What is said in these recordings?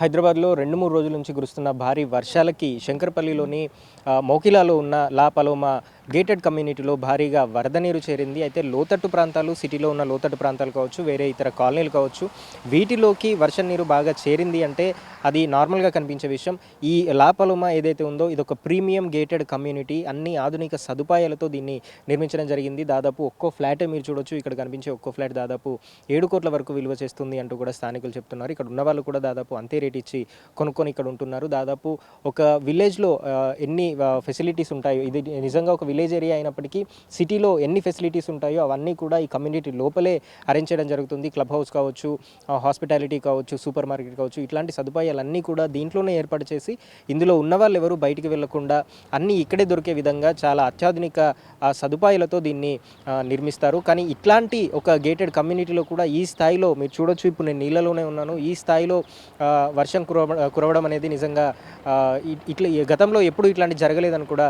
హైదరాబాద్లో రెండు మూడు రోజుల నుంచి కురుస్తున్న భారీ వర్షాలకి శంకరపల్లిలోని మౌకిలాలో ఉన్న లా పలోమా గేటెడ్ కమ్యూనిటీలో భారీగా వరద నీరు చేరింది. అయితే లోతట్టు ప్రాంతాలు సిటీలో ఉన్న లోతట్టు ప్రాంతాలు కావచ్చు వేరే ఇతర కాలనీలు కావచ్చు వీటిలోకి వర్షం నీరు బాగా చేరింది అంటే అది నార్మల్గా కనిపించే విషయం. ఈ లా ఏదైతే ఉందో ఇది ఒక ప్రీమియం గేటెడ్ కమ్యూనిటీ అన్ని ఆధునిక సదుపాయాలతో దీన్ని నిర్మించడం జరిగింది. దాదాపు ఒక్కో ఫ్లాటే మీరు చూడొచ్చు. ఇక్కడ కనిపించే ఒక్కో ఫ్లాట్ దాదాపు ఏడు కోట్ల వరకు విలువ చేస్తుంది అంటూ కూడా స్థానికులు చెప్తున్నారు. ఇక్కడ ఉన్న వాళ్ళు కూడా దాదాపు అంతే రేట్ ఇచ్చి కొనుక్కొని ఇక్కడ ఉంటున్నారు. దాదాపు ఒక విలేజ్లో ఎన్ని ఫెసిలిటీస్ ఉంటాయో ఇది నిజంగా ఒక విలేజ్ ఏరియా అయినప్పటికీ సిటీలో ఎన్ని ఫెసిలిటీస్ ఉంటాయో అవన్నీ కూడా ఈ కమ్యూనిటీ లోపలే అరేంజ్ చేయడం జరుగుతుంది. క్లబ్ హౌస్ కావచ్చు హాస్పిటాలిటీ కావచ్చు సూపర్ మార్కెట్ కావచ్చు ఇట్లాంటి సదుపాయాలన్నీ కూడా దీంట్లోనే ఏర్పాటు చేసి ఇందులో ఉన్న వాళ్ళు ఎవరు బయటికి వెళ్ళకుండా అన్నీ ఇక్కడే దొరికే విధంగా చాలా అత్యాధునిక సదుపాయాలతో దీన్ని నిర్మిస్తారు. కానీ ఇట్లాంటి ఒక గేటెడ్ కమ్యూనిటీలో కూడా ఈ స్థాయిలో మీరు చూడొచ్చు ఇప్పుడు నేను నీళ్ళలోనే ఉన్నాను ఈ స్థాయిలో వర్షం కురవ కురవడం అనేది నిజంగా ఇట్లా ఈ గతంలో ఎప్పుడు ఇట్లాంటి జరగలేదని కూడా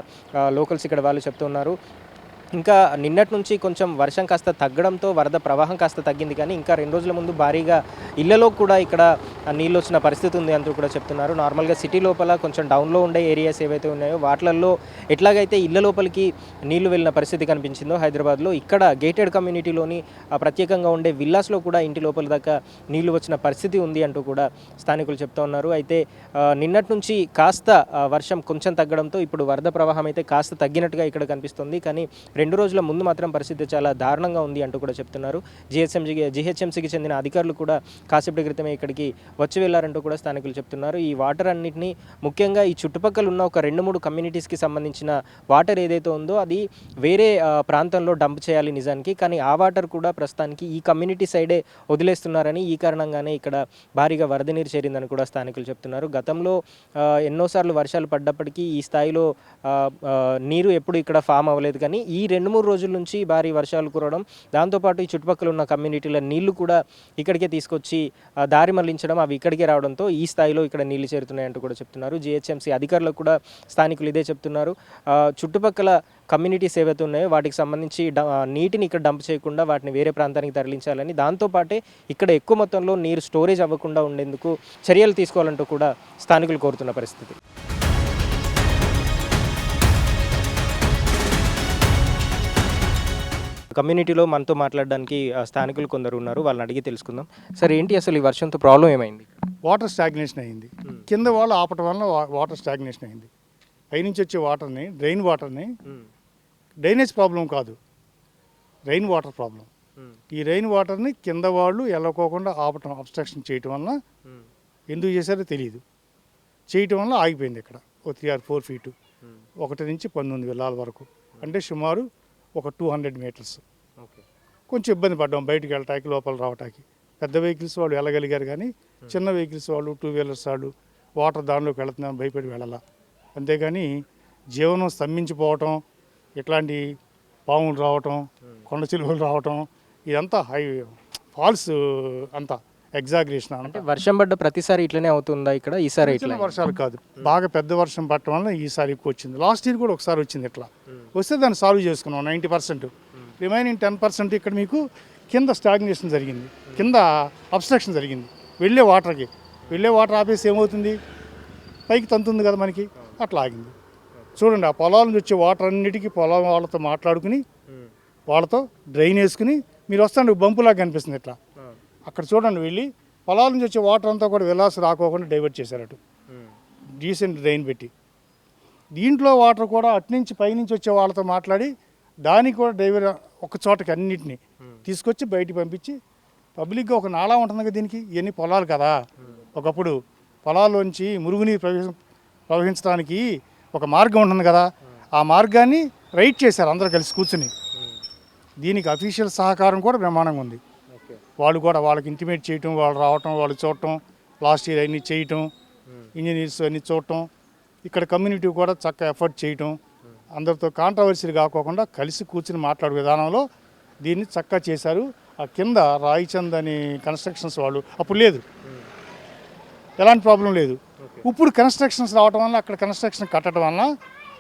లోకల్స్ ఇక్కడ వాళ్ళు చెప్తున్నారు. ఇంకా నిన్నటి నుంచి కొంచెం వర్షం కాస్త తగ్గడంతో వరద ప్రవాహం కాస్త తగ్గింది కానీ ఇంకా రెండు రోజుల ముందు భారీగా ఇళ్ళలో కూడా ఇక్కడ నీళ్ళు వచ్చిన పరిస్థితి ఉంది అంటూ కూడా చెప్తున్నారు. నార్మల్గా సిటీ లోపల కొంచెం డౌన్లో ఉండే ఏరియాస్ ఏవైతే ఉన్నాయో వాటిలలో ఎట్లాగైతే ఇళ్ళ లోపలికి నీళ్ళు వెళ్ళిన పరిస్థితి కనిపించిందో హైదరాబాద్లో ఇక్కడ గేటెడ్ కమ్యూనిటీలోని ప్రత్యేకంగా ఉండే విల్లాస్లో కూడా ఇంటి లోపల దాకా నీళ్ళు వచ్చిన పరిస్థితి ఉంది అంటూ కూడా స్థానికులు చెప్తా ఉన్నారు. అయితే నిన్నటి నుంచి కాస్త వర్షం కొంచెం తగ్గడంతో ఇప్పుడు వరద ప్రవాహం అయితే కాస్త తగ్గినట్టుగా ఇక్కడ కనిపిస్తుంది. కానీ రెండు రోజుల ముందు మాత్రం పరిస్థితి చాలా దారుణంగా ఉంది అంటూ కూడా చెప్తున్నారు. జిహెచ్ఎంసీ జిహెచ్ఎంసీకి చెందిన అధికారులు కూడా కాసేపటి క్రితమే ఇక్కడికి వచ్చి వెళ్ళారంటూ కూడా స్థానికులు చెప్తున్నారు. ఈ వాటర్ అన్నిటిని ముఖ్యంగా ఈ చుట్టుపక్కల ఉన్న ఒక రెండు మూడు కమ్యూనిటీస్కి సంబంధించిన వాటర్ ఏదైతే ఉందో అది వేరే ప్రాంతంలో డంప్ చేయాలి నిజానికి. కానీ ఆ వాటర్ కూడా ప్రస్తుతానికి ఈ కమ్యూనిటీ సైడే వదిలేస్తున్నారని ఈ కారణంగానే ఇక్కడ భారీగా వరద నీరు చేరిందని కూడా స్థానికులు చెప్తున్నారు. గతంలో ఎన్నోసార్లు వర్షాలు పడ్డప్పటికీ ఈ స్థాయిలో నీరు ఎప్పుడు ఇక్కడ ఫామ్ అవ్వలేదు. కానీ ఈ రెండు మూడు రోజుల నుంచి భారీ వర్షాలు కురవడం దాంతోపాటు ఈ చుట్టుపక్కల ఉన్న కమ్యూనిటీల నీళ్ళు కూడా ఇక్కడికే తీసుకొచ్చి దారి మళ్ళించడం అవి ఇక్కడికే రావడంతో ఈ స్థాయిలో ఇక్కడ నీళ్ళు చేరుతున్నాయంటూ కూడా చెప్తున్నారు. జిహెచ్ఎంసీ అధికారులకు కూడా స్థానికులు ఇదే చెప్తున్నారు. చుట్టుపక్కల కమ్యూనిటీస్ ఏవైతే ఉన్నాయో వాటికి సంబంధించి డ- నీటిని ఇక్కడ డంప్ చేయకుండా వాటిని వేరే ప్రాంతానికి తరలించాలని దాంతోపాటే ఇక్కడ ఎక్కువ మొత్తంలో నీరు స్టోరేజ్ అవ్వకుండా ఉండేందుకు చర్యలు తీసుకోవాలంటూ కూడా స్థానికులు కోరుతున్న పరిస్థితి. కమ్యూనిటీలో మనతో మాట్లాడడానికి ఆ, స్థానికులు కొందరు ఉన్నారు వాళ్ళని అడిగి తెలుసుకుందాం. సార్ ఏంటి అసలు ఈ వర్షంతో ప్రాబ్లం ఏమైంది? వాటర్ స్టాగ్నేషన్ అయింది. కింద వాళ్ళు ఆపటం వల్ల వాటర్ స్టాగ్నేషన్ అయింది. పైనుంచి వచ్చే వాటర్ని డ్రైన్ వాటర్ని డ్రైనేజ్ ప్రాబ్లం కాదు. Rain water problem. ఈ రెయిన్ వాటర్ని కింద వాళ్ళు వెళ్ళకోకుండా ఆపటం అబ్స్ట్రక్షన్ చేయటం వల్ల ఎందుకు చేశారో తెలియదు చేయటం వల్ల ఆగిపోయింది ఇక్కడ. ఒక త్రీ ఆర్ ఫోర్ ఫీటు. ఒకటి నుంచి పంతొమ్మిది వెళ్ళాల వరకు. అంటే సుమారు ఒక టూ హండ్రెడ్ మీటర్స్. ఓకే. కొంచెం ఇబ్బంది పడ్డాం బయటికి వెళ్ళటానికి లోపల రావటానికి. పెద్ద వెహికల్స్ వాళ్ళు వెళ్ళగలిగారు కానీ చిన్న వెహికల్స్ వాళ్ళు టూ వీలర్స్ వాళ్ళు వాటర్ దానిలోకి వెళుతున్నాను భయపడి వెళ్ళాల. అంతేగాని జీవనం స్తంభించిపోవటం ఇట్లాంటి పాములు రావటం కొండ చిలువలు రావటం ఇదంతా హై ఫాల్స్ అంతా. ఎగ్జాగ్రేషన్ అంటే వర్షం పడ్డ ప్రతిసారి ఇట్లనే అవుతుందా ఇక్కడ? ఈసారి ఇట్లా వర్షాలు కాదు. బాగా పెద్ద వర్షం పట్టడం వల్ల ఈసారి ఎక్కువ వచ్చింది. లాస్ట్ ఇయర్ కూడా ఒకసారి వచ్చింది ఇట్లా. వస్తే దాన్ని సాల్వ్ చేసుకున్నాం ninety percent remaining ten percent ఇక్కడ మీకు కింద స్టాగ్నేషన్ జరిగింది. కింద అబ్స్ట్రక్షన్ జరిగింది. వెళ్ళే వాటర్కి వెళ్ళే వాటర్ ఆపేసి ఏమవుతుంది? పైకి తంతుంది కదా మనకి. అట్లా ఆగింది. చూడండి ఆ పొలాల నుంచి వచ్చే వాటర్ అన్నిటికీ పొలం వాళ్ళతో మాట్లాడుకుని వాళ్ళతో డ్రైన్ వేసుకుని మీరు వస్తాండి బంపులాగా కనిపిస్తుంది ఇట్లా. అక్కడ చూడండి వెళ్ళి. పొలాల నుంచి వచ్చే వాటర్ అంతా కూడా విలాస్ రాకోకుండా డైవర్ట్ చేశారట. డీసెంట్ డ్రైన్ పెట్టి. దీంట్లో వాటర్ కూడా అట్నుంచి పైనుంచి వచ్చే వాళ్ళతో మాట్లాడి దానికి కూడా డైవర్ ఒక చోటకి అన్నిటిని తీసుకొచ్చి బయటికి పంపించి పబ్లిక్గా ఒక నాళా ఉంటుంది కదా దీనికి ఇవన్నీ పొలాలు కదా. ఒకప్పుడు పొలాల్లోంచి మురుగునీరు ప్రవేశ ప్రవహించడానికి ఒక మార్గం ఉంటుంది కదా. ఆ మార్గాన్ని రైట్ చేశారు అందరూ కలిసి కూర్చుని. దీనికి అఫీషియల్ సహకారం కూడా బ్రహ్మాండంగా ఉంది. వాళ్ళు కూడా వాళ్ళకి ఇంటిమేట్ చేయటం వాళ్ళు రావటం వాళ్ళు చూడటం లాస్ట్ ఇయర్ అన్ని చేయటం ఇంజనీర్స్ అన్ని చూడటం ఇక్కడ కమ్యూనిటీ కూడా చక్కగా ఎఫర్ట్ చేయటం అందరితో కాంట్రవర్సీలు కాకోకుండా కలిసి కూర్చుని మాట్లాడే విధానంలో దీన్ని చక్కగా చేశారు. ఆ కింద రాయిచంద్ అని కన్స్ట్రక్షన్స్ వాళ్ళు. అప్పుడు లేదు. ఎలాంటి ప్రాబ్లం లేదు. ఇప్పుడు కన్స్ట్రక్షన్స్ రావటం వల్ల అక్కడ కన్స్ట్రక్షన్ కట్టడం వల్ల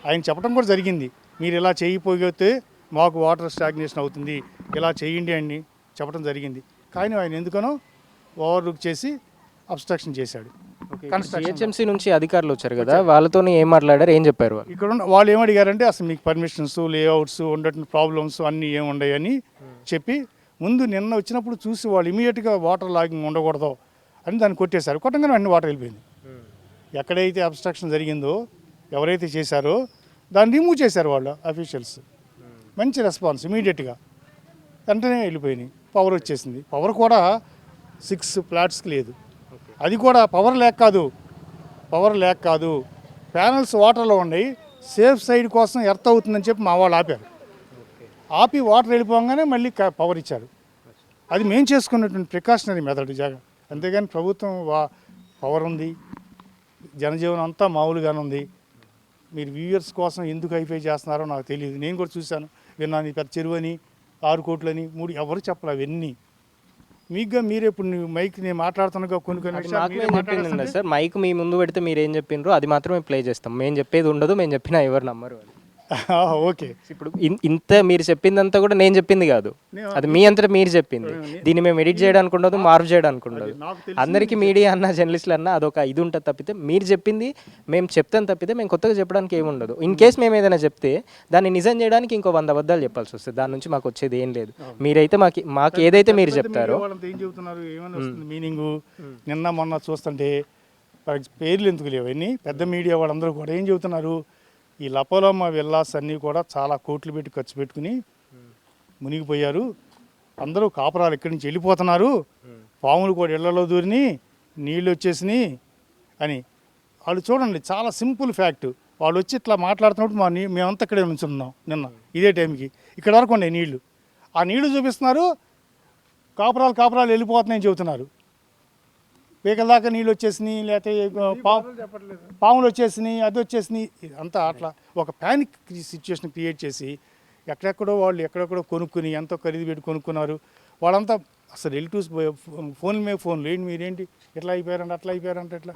ఆయన చెప్పడం కూడా జరిగింది. మీరు ఇలా చేయకపోతే మాకు వాటర్ స్టాగ్నేషన్ అవుతుంది. ఇలా చేయండి అని చెప్పడం జరిగింది. కానీ ఆయన ఎందుకనో ఓవర్ లుక్ చేసి అబ్స్ట్రక్షన్ చేశాడు. జిహెచ్ఎంసీ నుంచి అధికారులు వచ్చారు కదా వాళ్ళతో ఏం మాట్లాడారు ఏం చెప్పారు వాళ్ళు? ఇక్కడ వాళ్ళు ఏమడిగారంటే అసలు మీకు పర్మిషన్స్ లేఅవుట్స్ ఉండటం ప్రాబ్లమ్స్ అన్నీ ఏమి ఉన్నాయని చెప్పి ముందు నిన్న వచ్చినప్పుడు చూసి వాళ్ళు ఇమీడియట్గా వాటర్ లాగింగ్ ఉండకూడదు అని దాన్ని కొట్టేశారు. కొట్టంగానే అన్ని వాటర్ వెళ్ళిపోయింది. ఎక్కడైతే అబ్స్ట్రక్షన్ జరిగిందో ఎవరైతే చేశారో దాన్ని రిమూవ్ చేశారు వాళ్ళు అఫీషియల్స్ మంచి రెస్పాన్స్ ఇమీడియట్గా వెంటనే వెళ్ళిపోయినాయి. పవర్ వచ్చేసింది. పవర్ కూడా సిక్స్ ఫ్లాట్స్కి లేదు. అది కూడా పవర్ లేక కాదు. పవర్ లేక కాదు. ప్యానల్స్ వాటర్లో ఉన్నాయి. సేఫ్ సైడ్ కోసం ఎర్త్ అవుతుందని చెప్పి మా వాళ్ళు ఆపారు. ఆపి వాటర్ వెళ్ళిపోగానే మళ్ళీ పవర్ ఇచ్చారు. అది మేము చేసుకున్నటువంటి ప్రికాషనరీ మెథడ్ జాగా. అంతేగాని ప్రభుత్వం వా పవర్ ఉంది. జనజీవనం అంతా మామూలుగానే ఉంది. మీరు వ్యూయర్స్ కోసం ఎందుకు హైఫై చేస్తున్నారో నాకు తెలియదు. నేను కూడా చూశాను. విన్నాను. పెద్ద చెరువు అని. ఆరు కోట్లని మూడు ఎవరు చెప్పలే అవన్నీ. మీకుగా మీరే ఇప్పుడు మైక్ నేను మాట్లాడుతున్నాగా కొన్ని కొన్ని సార్? మైక్ మీ ముందు పెడితే మీరు ఏం చెప్పిండ్రో అది మాత్రమే ప్లే చేస్తాం. మేము చెప్పేది ఉండదు మేము చెప్పినా ఎవరు నమ్మరు. ఓకే ఇప్పుడు ఇన్- ఇంత మీరు చెప్పిందంతా కూడా నేను చెప్పింది కాదు. అది మీ అంతటా మీరు చెప్పింది. దీన్ని మేము ఎడిట్ చేయడానికి ఉండదు మార్పు చేయడానికి ఉండదు. అందరికీ మీడియా అన్న జర్నలిస్టులు అన్న అదొక ఇది ఉంటుంది తప్పితే మీరు చెప్పింది మేము చెప్తాం తప్పితే మేము కొత్తగా చెప్పడానికి ఏమి ఉండదు. ఇన్ కేస్ మేము ఏదైనా చెప్తే దాన్ని నిజం చేయడానికి ఇంకో వంద అబద్ధాలు చెప్పాల్సి వస్తుంది. దాని నుంచి మాకు వచ్చేది ఏం లేదు. మీరైతే మాకు మాకు ఏదైతే మీరు చెప్తారో మీనింగ్? నిన్న మొన్న చూస్తుంటే పేర్లు ఎందుకు లేవు? పెద్ద మీడియా వాళ్ళందరూ కూడా ఏం చెబుతున్నారు? ఈ లపోలమ్మ విల్లాస్ అన్నీ కూడా చాలా కోట్లు పెట్టి ఖర్చు పెట్టుకుని మునిగిపోయారు. అందరూ కాపురాలు ఇక్కడి నుంచి వెళ్ళిపోతున్నారు. పాములు కూడా ఇళ్ళలో దూరిని నీళ్ళు వచ్చేసినాయి అని. వాళ్ళు చూడండి చాలా సింపుల్ ఫ్యాక్ట్. వాళ్ళు వచ్చి ఇట్లా మాట్లాడుతున్నప్పుడు మా నీ మేమంతా ఇక్కడే నుంచున్నాం నిన్న ఇదే టైంకి. ఇక్కడ వరకు ఉండే నీళ్ళు ఆ నీళ్ళు చూపిస్తున్నారు. కాపురాలు కాపురాలు వెళ్ళిపోతున్నాయని చెబుతున్నారు. పీకల దాకా నీళ్ళు వచ్చేసినాయి లేకపోతే పా పాములు వచ్చేసినాయి అది వచ్చేసినాయి. అంతా అట్లా ఒక ప్యానిక్ సిచ్యువేషన్ క్రియేట్ చేసి ఎక్కడెక్కడో వాళ్ళు ఎక్కడెక్కడో కొనుక్కుని ఎంతో ఖరీదు పెట్టి కొనుక్కున్నారు. వాళ్ళంతా అసలు రిలేటివ్స్ ఫోన్ మీద ఫోన్లు. ఏంటి మీరేంటి? ఎట్లా అయిపోయారంటే అట్లా అయిపోయారంటే ఎట్లా?